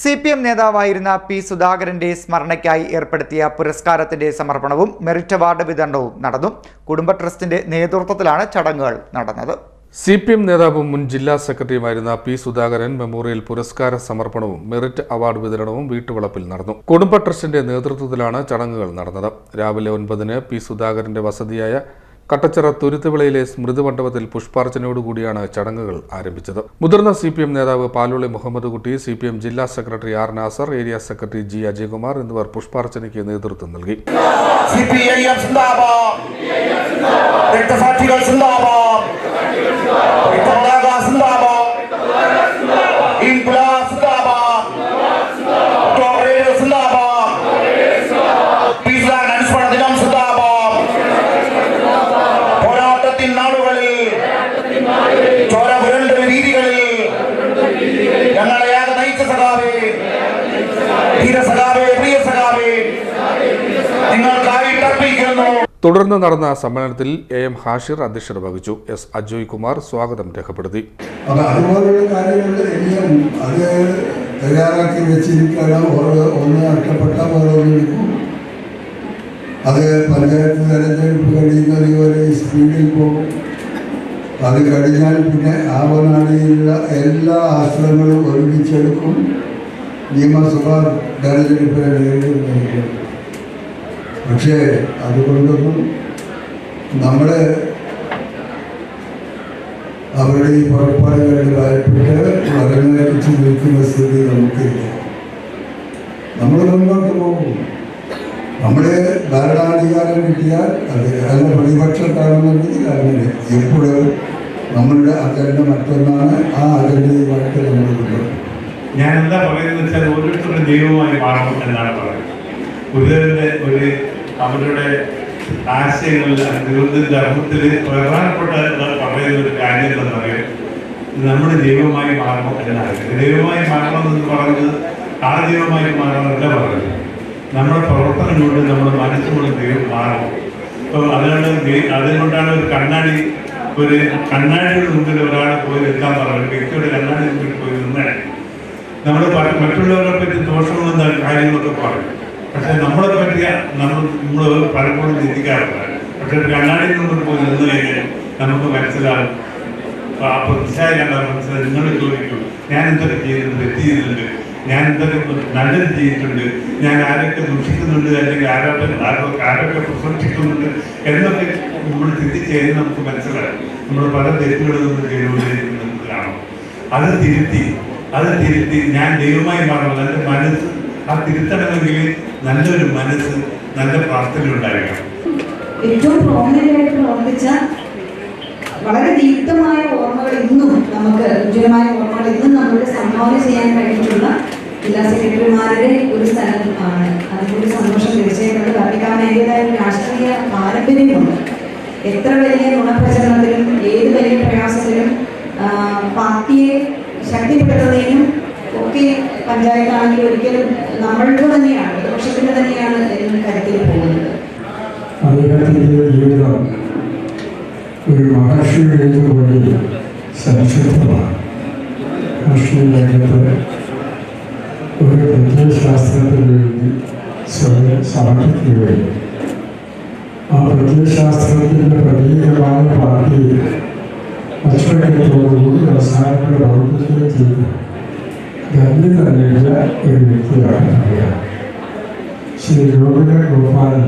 C P M നേതാവായിരുന്ന P സുധാകരന്റെ സ്മരണയ്ക്കായി ഏർപ്പെടുത്തിയ പുരസ്കാരത്തിന്റെ സമർപ്പണവും മെറിറ്റ് അവാർഡ് വിതരണവും നടന്നു. കുടുംബ ട്രസ്റ്റിന്റെ നേതൃത്വത്തിലാണ് ചടങ്ങുകൾ നടന്നത്. സി പി എം നേതാവും മുൻ ജില്ലാ സെക്രട്ടറിയുമായിരുന്ന പി സുധാകരൻ മെമ്മോറിയൽ പുരസ്കാര സമർപ്പണവും മെറിറ്റ് അവാർഡ് വിതരണവും വീട്ടുവളപ്പിൽ നടന്നു. കുടുംബ ട്രസ്റ്റിന്റെ നേതൃത്വത്തിലാണ് ചടങ്ങുകൾ നടന്നത്. രാവിലെ ഒൻപതിന് പി സുധാകരന്റെ വസതിയായ കട്ടച്ചിറ തുരുത്തുവിളയിലെ സ്മൃതി മണ്ഡപത്തിൽ പുഷ്പാർച്ചനയോടുകൂടിയാണ് ചടങ്ങുകൾ ആരംഭിച്ചത്. മുതിർന്ന സി പി എം നേതാവ് Paloli Muhammad Kutty C P M ജില്ലാ secretary R Nasar area secretary G Ajayakumar എന്നിവർ പുഷ്പാർച്ചനയ്ക്ക് നേതൃത്വം നൽകി. Peace പി തുടർന്ന് നടന്ന സമ്മേളനത്തിൽ എ എം ഹാഷിർ അധ്യക്ഷത വഹിച്ചു. എസ് അജോയ് കുമാർ സ്വാഗതം രേഖപ്പെടുത്തി. അത് തയ്യാറാക്കി വെച്ചിരിക്കണം ഓരോ ഒന്ന് നഷ്ടപ്പെട്ട ഓരോന്നിനും അത് പഞ്ചായത്ത് തെരഞ്ഞെടുപ്പ് കഴിയുന്നത് വരെ സ്പീഡിൽ പോകും. അത് കഴിഞ്ഞാൽ പിന്നെ ആവനാടിയിലുള്ള എല്ലാ ആശ്രമങ്ങളും ഒരുമിച്ചെടുക്കും. നിയമസഭാ തെരഞ്ഞെടുപ്പ് നേരിടുന്നുണ്ട് പക്ഷേ അതുകൊണ്ടൊന്നും നമ്മുടെ അവരുടെ ഈ പുറപ്പാടുകളിൽ ഭയപ്പെട്ട് വരമേൽച്ച് നിൽക്കുന്ന സ്ഥിതി നമുക്കില്ല. നമ്മൾ മുന്നോട്ട് പോകും. നമ്മുടെ ഭരണാധികാരം കിട്ടിയാൽ അത് അല്ല പ്രതിപക്ഷത്താണെന്നുണ്ടെങ്കിൽ അങ്ങനെ. എപ്പോഴും നമ്മളുടെ അജണ്ട മറ്റൊന്നാണ് ആ അജണ്ടയുമായിട്ട് നമ്മൾ മുന്നോട്ട് പോകും. ഞാൻ എന്താ പറയുന്നത് വെച്ചാൽ ഓരോരുത്തരുടെ ദൈവമായി മാറണം എന്നാണ് പറയുന്നത്. ഗുരുദേവന്റെ ഒരു അവരുടെ ആശയങ്ങളിൽ ഗുരുവിന്റെ ധർമ്മത്തിൽ പ്രധാനപ്പെട്ട പറയുന്ന ഒരു കാര്യം എന്താണെന്ന് പറയാം. നമ്മുടെ ദൈവമായി മാറണം എന്നാണ് ദൈവമായി മാറണം എന്ന് പറയുന്നത് ആ ദൈവമായി മാറണമെന്നല്ല പറയുന്നത്. നമ്മുടെ പ്രവർത്തനം കൊണ്ട് നമ്മുടെ മനസ്സുകൊണ്ട് ദൈവം മാറണം. അപ്പോൾ അതുകൊണ്ട് ദൈ- അതുകൊണ്ടാണ് ഒരു കണ്ണാടി ഒരു കണ്ണാടിയുടെ മുമ്പിൽ ഒരാളെ പോയി നിൽക്കാൻ പറഞ്ഞത്. വ്യക്തിയുടെ കണ്ണാടി മുമ്പിൽ പോയി നിന്നാണ്. നമ്മൾ മറ്റുള്ളവരെ പറ്റി ദോഷമുള്ള കാര്യങ്ങളൊക്കെ പറയും. പക്ഷെ നമ്മളെ പറ്റിയ നമ്മൾ നമ്മൾ പലപ്പോഴും ചിന്തിക്കാറില്ല പക്ഷെ കണ്ണാടി മുമ്പിൽ പോയി നിന്ന് കഴിഞ്ഞാൽ നമുക്ക് മനസ്സിലാകും ആ പ്രതിച്ഛായ കണ്ടാൽ മനസ്സിലായി നിങ്ങൾ ചോദിക്കും ഞാൻ എന്തൊക്കെ ചെയ്തിട്ടുണ്ട്? തെറ്റ് ചെയ്തിട്ടുണ്ട്? ഞാൻ എന്തൊക്കെ നല്ലത് ചെയ്തിട്ടുണ്ട്? ഞാൻ ആരൊക്കെ ദുഷിക്കുന്നുണ്ട്? അല്ലെങ്കിൽ ആരൊക്കെ ആരൊക്കെ ആരൊക്കെ പ്രശംസിക്കുന്നുണ്ട്? എന്നൊക്കെ നമ്മൾ ചിന്തിച്ച് നമുക്ക് മനസ്സിലാകും നമ്മൾ പല തെറ്റുകളിൽ നിന്ന് ചെയ്തുകൊണ്ടിരിക്കുന്നത് കാണാം അത് തിരുത്തി അത് തിരുത്തി ഞാൻ ദൈവമായി മാറണം എന്റെ മനസ്സ് ആ തിരുത്തണമെങ്കിൽ നല്ലൊരു മനസ്സ് നല്ല പ്രാർത്ഥന ഉണ്ടായിരിക്കണം. ഏറ്റവും പ്രോമിനായിട്ട് പ്രവർത്തിച്ച വളരെ ദീപ്തമായ ഓർമ്മകൾ ഇന്നും നമുക്ക് ഉജ്ജ്വലമായ ഓർമ്മകൾ ഇന്നും നമ്മുടെ സംഭാവന ചെയ്യാൻ കഴിഞ്ഞിട്ടുള്ള ജില്ലാ സെക്രട്ടറിമാരുടെ ഒരു സ്ഥലത്താണ് അതിനൊരു സന്തോഷം തീർച്ചയായിട്ടും കാരണം ഒരു രാഷ്ട്രീയ പാരമ്പര്യമുണ്ട്. എത്ര വലിയ ഗുണപ്രചരണത്തിലും ഏത് വലിയ പ്രയാസത്തിലും പാർട്ടിയെ ശക്തിപ്പെടുത്തുന്നതിനും ഒക്കെ പഞ്ചായത്താണെങ്കിൽ ഒരിക്കലും നമ്മളുടെ തന്നെയാണ് പ്രതിപക്ഷത്തിന്റെ തന്നെയാണ് എന്ന് കരുത്തിൽ പോകുന്നത്. ജീവിതം ഒരു മഹർഷിയുടേത് പോലെ രാഷ്ട്രീയ രംഗത്ത് ഒരു പ്രത്യയശാസ്ത്രത്തിന് വേണ്ടി സ്വയം സമർപ്പിക്കുകയും ആ പ്രത്യയശാസ്ത്രത്തിന്റെ പ്രതീകമായ പാർട്ടി അച്ചടക്കത്തോടുകൂടി ഗന്ധി തന്നെയുള്ള ഒരു വ്യക്തിയാണ് ശ്രീ ഗോപിക ഗോപാലൻ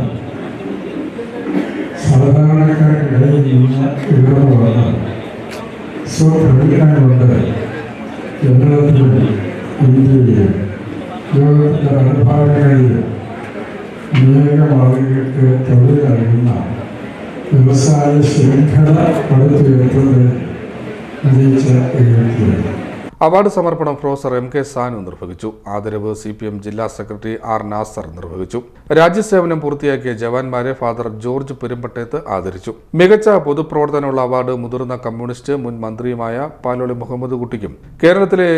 സാധാരണക്കാർക്കിടയിൽ നിന്ന് ഉയർന്നു വന്ന് സ്വപ്രതിജ്ഞ കൊണ്ട് കേരളത്തിലും ഇന്ത്യയിലും ലോകത്തിന്റെ അനുഭാവങ്ങളിലും അനേക ആളുകൾക്ക് തൊഴിൽ നൽകുന്ന വ്യവസായ ശൃംഖല പടുത്തുയർത്തുന്നതിൽ നയിച്ച ഒരു വ്യക്തിയാണ് അവാർഡ് സമർപ്പണം പ്രൊഫസർ എം കെ സാനു നിർവഹിച്ചു. ആദരവ് സി പി എം ജില്ലാ സെക്രട്ടറി ആർ നാസർ നിർവഹിച്ചു. രാജ്യസേവനം പൂർത്തിയാക്കിയ ജവാന്മാരെ ഫാദർ ജോർജ് പെരുമ്പട്ടേത്ത് ആദരിച്ചു. മികച്ച പൊതുപ്രവർത്തനമുള്ള അവാർഡ് മുതിർന്ന കമ്മ്യൂണിസ്റ്റ് മുൻ മന്ത്രിയുമായ പാലോളി മുഹമ്മദ് കുട്ടിക്കും കേരളത്തിലെ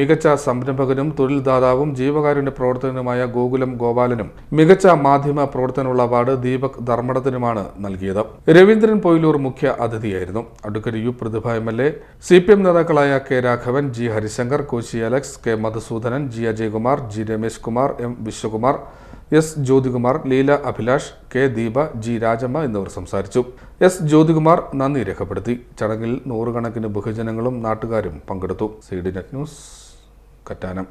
മികച്ച സംരംഭകനും തൊഴിൽദാതാവും ജീവകാരുണ്യ പ്രവർത്തകനുമായ ഗോകുലം ഗോപാലനും മികച്ച മാധ്യമ പ്രവർത്തനമുള്ള അവാർഡ് ദീപക് ധർമ്മടത്തിനുമാണ് നൽകിയത്. രവീന്ദ്രൻ പൊയിലൂർ മുഖ്യ അതിഥിയായിരുന്നു. Advocate U Prathibha M L A C P M നേതാക്കളായ K Raghavan G Harishankar Koshy Alex K Madhusoodanan G Ajaykumar G Ramesh Kumar M Viswakumar S Jyothikumar Leela Abhilash K Deepa G Rajamma എന്നിവർ സംസാരിച്ചു. S Jyothikumar നന്ദി രേഖപ്പെടുത്തി. ചടങ്ങിൽ നൂറുകണക്കിന് ബഹുജനങ്ങളും നാട്ടുകാരും പങ്കെടുത്തു. C D net news Kattanam.